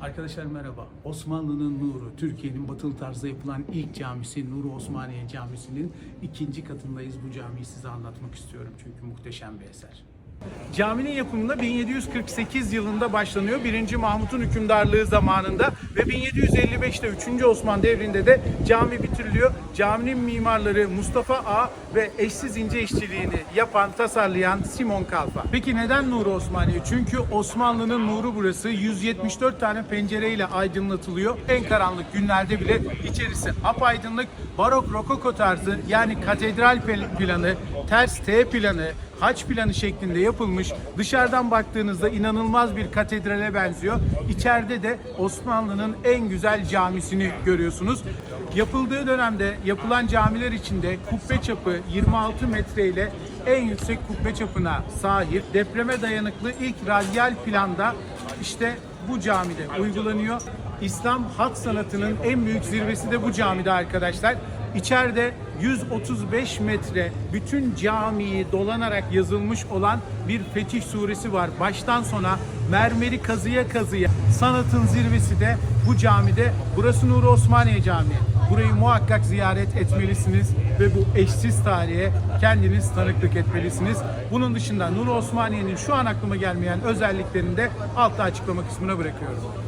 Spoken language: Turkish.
Arkadaşlar merhaba. Osmanlı'nın nuru, Türkiye'nin batılı tarzda yapılan ilk camisi Nuru Osmaniye Camisi'nin ikinci katındayız. Bu camiyi size anlatmak istiyorum çünkü muhteşem bir eser. Caminin yapımında 1748 yılında başlanıyor. 1. Mahmut'un hükümdarlığı zamanında ve 1755'te 3. Osman devrinde de cami bitiriliyor. Caminin mimarları Mustafa A ve eşsiz ince işçiliğini yapan, tasarlayan Simon Kalfa. Peki neden Nuru Osmaniye? Çünkü Osmanlı'nın nuru burası 174 tane pencereyle aydınlatılıyor. En karanlık günlerde bile içerisi apaydınlık, barok rokoko tarzı yani katedral planı, ters T planı, haç planı şeklinde yapılmış. Dışarıdan baktığınızda inanılmaz bir katedrale benziyor. İçeride de Osmanlı'nın en güzel camisini görüyorsunuz. Yapıldığı dönemde yapılan camiler içinde kubbe çapı 26 metre ile en yüksek kubbe çapına sahip. Depreme dayanıklı ilk radyal planda işte bu camide uygulanıyor. İslam hat sanatının en büyük zirvesi de bu camide arkadaşlar. İçeride 135 metre bütün camiyi dolanarak yazılmış olan bir Fetih suresi var. Baştan sona mermeri kazıya kazıya sanatın zirvesi de bu camide. Burası Nuri Osmaniye Camii. Burayı muhakkak ziyaret etmelisiniz ve bu eşsiz tarihe kendiniz tanıklık etmelisiniz. Bunun dışında Nuri Osmaniye'nin şu an aklıma gelmeyen özelliklerini de altta açıklama kısmına bırakıyorum.